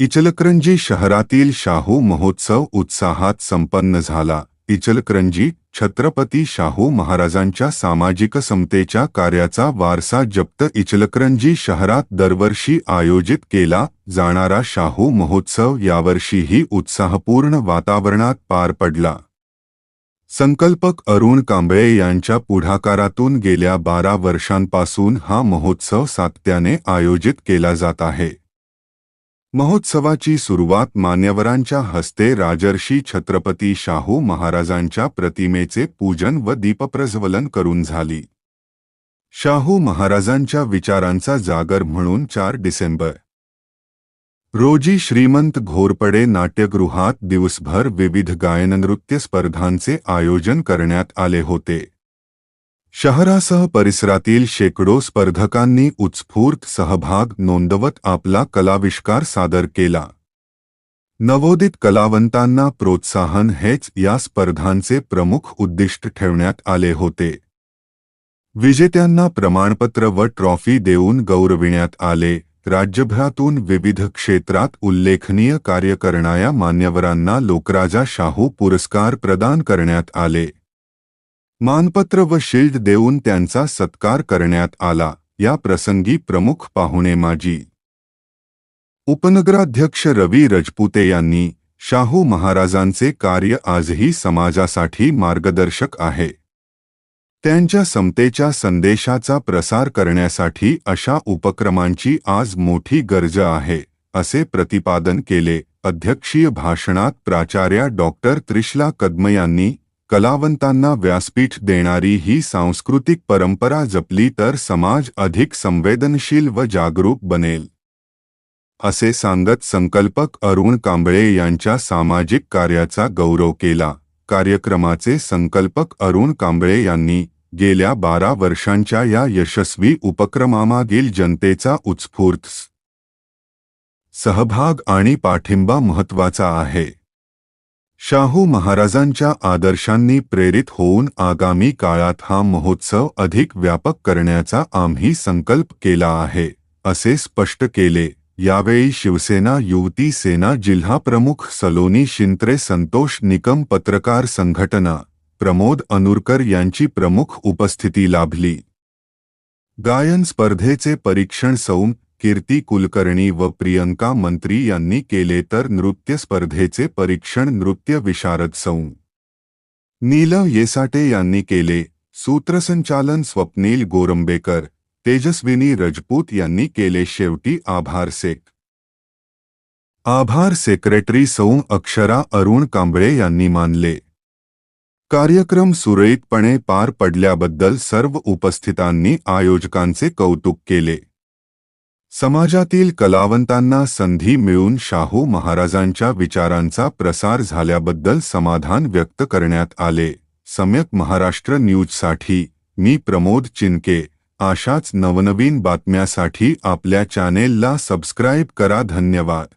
इचलकरंजी शहरातील शाहू महोत्सव उत्साहात संपन्न झाला. इचलकरंजी छत्रपती शाहू महाराजांच्या सामाजिक समतेच्या कार्याचा वारसा जप्त इचलकरंजी शहरात दरवर्षी आयोजित केला जाणारा शाहू महोत्सव यावर्षीही उत्साहपूर्ण वातावरणात पार पडला. संकल्पक अरुण कांबळे यांच्या पुढाकारातून गेल्या बारा वर्षांपासून हा महोत्सव सातत्याने आयोजित केला जात आहे. महोत्सवाची सुरुवात मान्यवरांच्या हस्ते राजर्षी छत्रपती शाहू महाराजांच्या प्रतिमेचे पूजन व दीपप्रज्वलन करून झाली. शाहू महाराजांच्या विचारांचा जागर म्हणून चार डिसेंबर. रोजी श्रीमंत घोरपडे नाट्यगृहात दिवसभर विविध गायननृत्य स्पर्धांचे आयोजन करण्यात आले होते. शहरासह परिसरातील शेकडो स्पर्धकांनी उत्स्फूर्त सहभाग नोंदवत आपला कलाविष्कार सादर केला. नवोदित कलावंतांना प्रोत्साहन हेच या स्पर्धांचे प्रमुख उद्दिष्ट ठेवण्यात आले होते. विजेत्यांना प्रमाणपत्र व ट्रॉफी देऊन गौरविण्यात आले. राज्यभरातून विविध क्षेत्रात उल्लेखनीय कार्य करणाऱ्या मान्यवरांना लोकराजा शाहू पुरस्कार प्रदान करण्यात आले. मानपत्र व शिल्ड देऊन त्यांचा सत्कार करण्यात आला. या प्रसंगी प्रमुख पाहुणे माजी उपनगराध्यक्ष रवी रजपुते यांनी शाहू महाराजांचे कार्य आजही समाजासाठी मार्गदर्शक आहे. त्यांच्या समतेच्या संदेशाचा प्रसार करण्यासाठी अशा उपक्रमांची आज मोठी गरज आहे असे प्रतिपादन केले. अध्यक्षीय भाषणात प्राचार्या डॉक्टर त्रिशला कदम यांनी कलावंतांना व्यासपीठ देणारी ही सांस्कृतिक परंपरा जपली तर समाज अधिक संवेदनशील व जागरूक बनेल. असे सांगत संकल्पक अरुण कांबळे यांच्या सामाजिक कार्याचा गौरव केला. कार्यक्रमाचे संकल्पक अरुण कांबळे यांनी गेल्या बारा वर्षांच्या या यशस्वी उपक्रमामागील जनतेचा उत्स्फूर्त सहभाग आणि पाठिंबा महत्त्वाचा आहे. शाहू महाराजांच्या आदर्शांनी प्रेरित होऊन आगामी काळात हा महोत्सव अधिक व्यापक करण्याचा आम्ही संकल्प केला आहे असे स्पष्ट केले. यावेळी शिवसेना युवती सेना जिल्हा प्रमुख सलोनी शिंत्रे संतोष निकम पत्रकार संघटना प्रमोद अनुरकर यांची प्रमुख उपस्थिती लाभली. गायन स्पर्धेचे परीक्षण सौम कीर्ती कुलकर्णी व प्रियंका मंत्री यांनी केले तर नृत्य स्पर्धेचे परीक्षण नृत्य विशारद सौ. नीलम येसाटे यांनी केले. सूत्रसंचालन स्वप्नील गोरंबेकर. तेजस्विनी रजपूत यांनी केले शेवटी आभार सेक. आभार सेक्रेटरी सौ अक्षरा अरुण कांबळे यांनी मानले. कार्यक्रम सुरळीतपणे पार पडल्याबद्दल सर्व उपस्थितांनी आयोजकांचे कौतुक केले. समाजातील कलावंतांना संधी मिळून शाहू महाराजांच्या विचारांचा प्रसार झाल्याबद्दल समाधान व्यक्त करण्यात आले. सम्यक महाराष्ट्र न्यूजसाठी मी प्रमोद चिनके. अशाच नवनवीन बातम्यासाठी आपल्या चॅनेलला सबस्क्राईब करा. धन्यवाद.